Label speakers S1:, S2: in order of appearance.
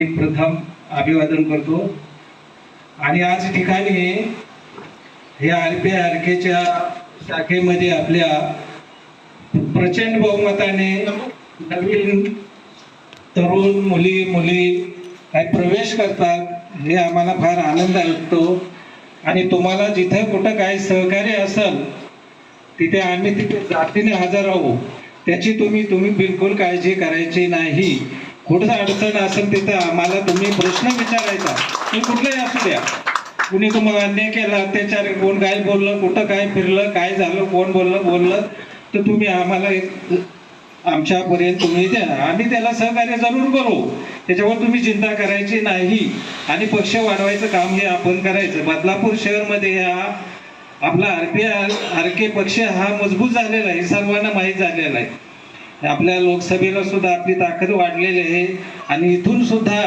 S1: प्रथम अभिवादन करतो. आणि आज ठिकाणी हे आर पी आर केच्या शाखेमध्ये आपल्या प्रचंड बहुमताने नवीन तरुण मुली मुली काही प्रवेश करतात हे आम्हाला फार आनंद वाटतो. आणि तुम्हाला जिथं कुठं काही सहकार्य असेल तिथे आम्ही तिथे जातीने हजर राहू. त्याची तुम्ही तुम्ही बिलकुल काळजी करायची नाही. कुठं अडचण असेल तिथं आम्हाला तुम्ही प्रश्न विचारायचा. की कुठलाही असू द्या. कुणी तुम्हाला अन्याय केला अत्याचार कोण काय बोललं कुठं काय फिरलं काय झालं कोण बोललं बोललं तर तुम्ही आम्हाला एक आमच्यापर्यंत तुम्ही द्या. आम्ही त्याला सहकार्य जरूर करू. त्याच्यावर तुम्ही चिंता करायची नाही. आणि पक्ष वाढवायचं काम हे आपण करायचं. बदलापूर शहरमध्ये हा आपला आर पी आर के पक्ष हा मजबूत झालेला आहे. सर्वांना माहीत झालेला आहे. आपल्या लोकसभेला सुद्धा आपली ताकद वाढलेली आहे. आणि इथून सुद्धा